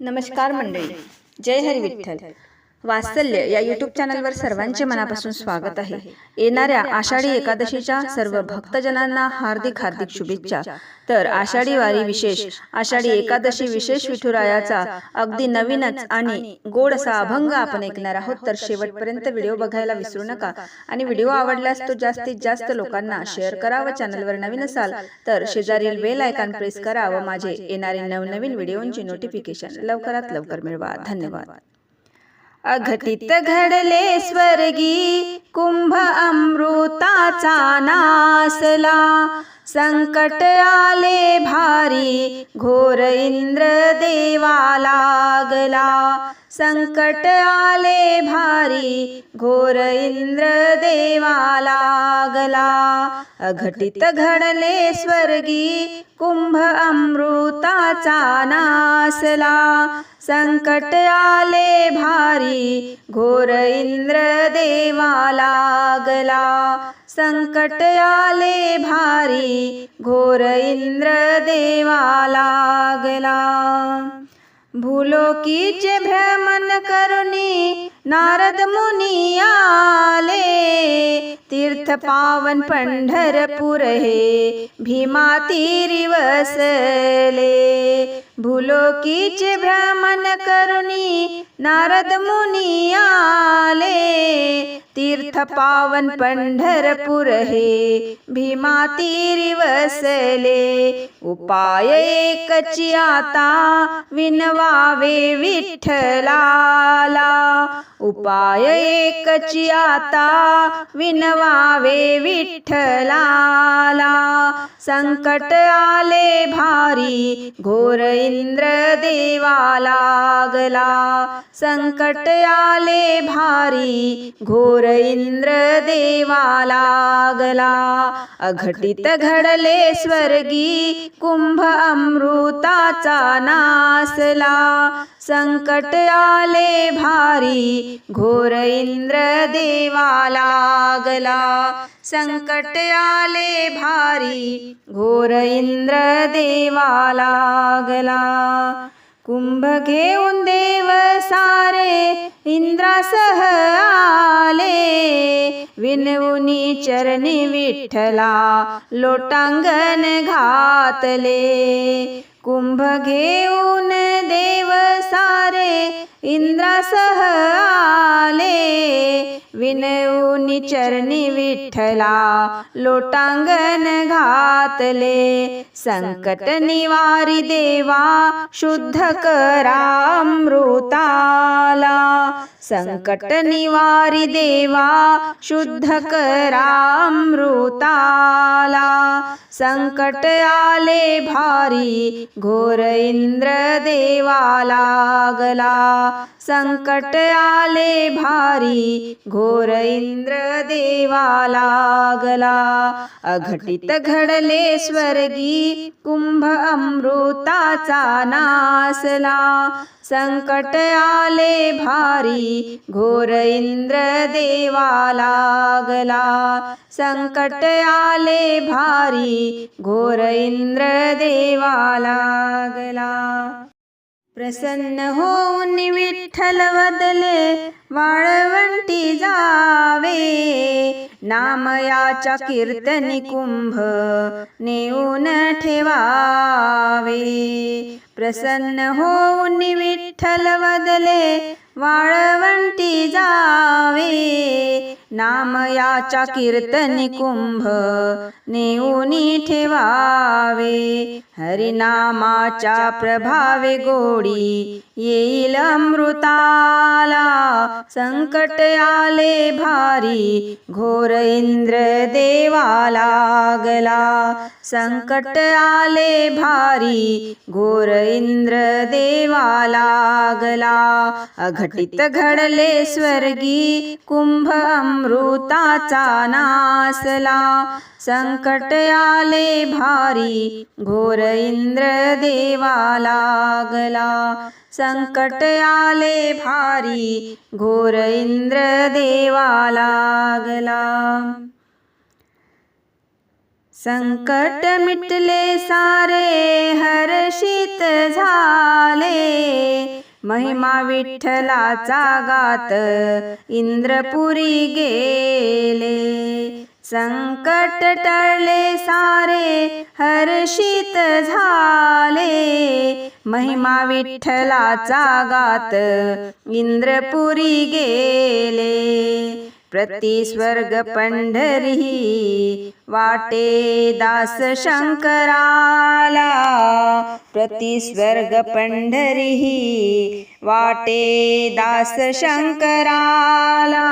नमस्कार मंडळी. जय हरी विठ्ठल वात्सल्य या यूट्यूब चॅनलवर सर्वांचे मनापासून स्वागत आहे. येणाऱ्या आषाढी एकादशीच्या सर्व भक्तजनांना हार्दिक हार्दिक शुभेच्छा. तर आषाढी वारी विशेष आषाढी एकादशी विशेष विठुरायाचा अगदी नवीनच आणि गोड असा अभंग आपण ऐकणार आहोत. तर शेवटपर्यंत व्हिडिओ बघायला विसरू नका. आणि व्हिडिओ आवडल्यास तो जास्तीत जास्त लोकांना शेअर करा व चॅनलवर नवीन असाल. तर शेजारील बेल आयकॉन प्रेस करा व माझे येणारे नवनवीन व्हिडिओंची नोटिफिकेशन लवकरात लवकर मिळवा धन्यवाद अघटित घडले स्वर्गी कुंभ अमृताचा नासला. संकट आले भारी घोर इंद्र देवा लागला. संकट आले भारी घोर इंद्र देवा लागला. अघटित घडले स्वर्गी कुंभ अमृताचा नासला. संकट आले भारी घोर इंद्र देवा लागला. संकट आले भारी घोर इंद्र देवा लागला. भूलोकीचे भ्रमण करुणी नारद मुनी आले. तीर्थ पावन पंढरपूर हे भीमा तीरी वसले. भूलोकीचे भ्रमण करुणी नारद मुनी आले तीर्थ पावन पंढरपूर हे भीमा तीरी वसले. उपाय एकची आता विनवावे विठ्ठलाला. उपाय एकची आता विनवावे विठ्ठलाला. संकट आले भारी घोर इंद्र देवा लागला. संकट आले भारी घोर इंद्र देवा लागला. अघटित घडले स्वर्गी कुंभ अमृताचा नासला. संकट आले भारी घोर इंद्र देवा लागला. संकट आले भारी घोर इंद्र देवा लागला. कुंभ घेऊन देव सारे इंद्रासह आले. विनवुनी चरणी विठ्ठला लोटांगण घातले. कुंभ घेऊन इंद्रासह झाले. विनवूनी चरणी विठ्ठला लोटांगण घातले. संकट निवारी देवा शुद्ध करा अमृताला. संकट निवारी देवा शुद्ध करा अमृताला. संकट आले भारी घोर इंद्र देवा लागला. संकट आले भारी घोर इंद्र देवा लागला अघटित घडले स्वर्गी कुंभ अमृताचा नासला. संकट आले भारी घोर इंद्र देवा लागला संकट आले भारी घोर इंद्र देवा लागला प्रसन्न होऊन विठ्ठल वदले वाळवंटी जावे नामयाच्या कीर्तनी कुंभ नेऊन ठेवावे. प्रसन्न होऊन विठ्ठल वदले वाळवंटी जावे नामयाच्या कीर्तनी कुंभ नेऊनी ठेवावे. हरिनामाच्या प्रभावे गोडी येईल अमृताला संकट आले भारी घोर इंद्र देवा लागला. संकट आले भारी घोर इंद्र देवा लागला. अघटित घडले स्वर्गी कुंभ अमृताचा नासला. संकट आले भारी घोर इंद्र देवा लागला. संकट आले भारी घोर इंद्र देवा लागला. संकट मिटले सारे हर्षित झाले. महिमा विठ्ठलाचा गात इंद्रपुरी गे संकट टळले सारे हर्षित झाले. महिमा विठ्ठलाचा गात इंद्रपुरी गेले. प्रतिस्वर्ग पंढरी वाटे दास शंकराला. प्रतिस्वर्ग पंढरी वाटे दास शंकराला.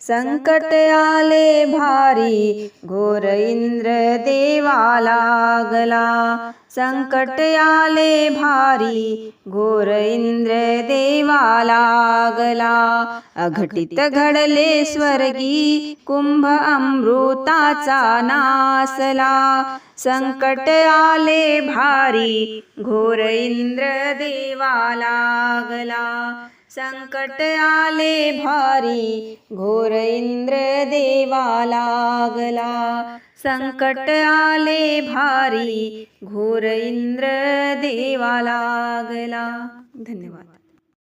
संकट आले भारी घोर इंद्र देवा लागला. संकट आले भारी घोर इंद्र देवा लागला. अघटित घडले स्वर्गी कुंभ अमृताचा नासला. संकट आले भारी घोर इंद्र देवा लागला. संकट आले भारी घोर इंद्र देवा लागला. संकट आले भारी घोर इंद्र देवा लागला. धन्यवाद.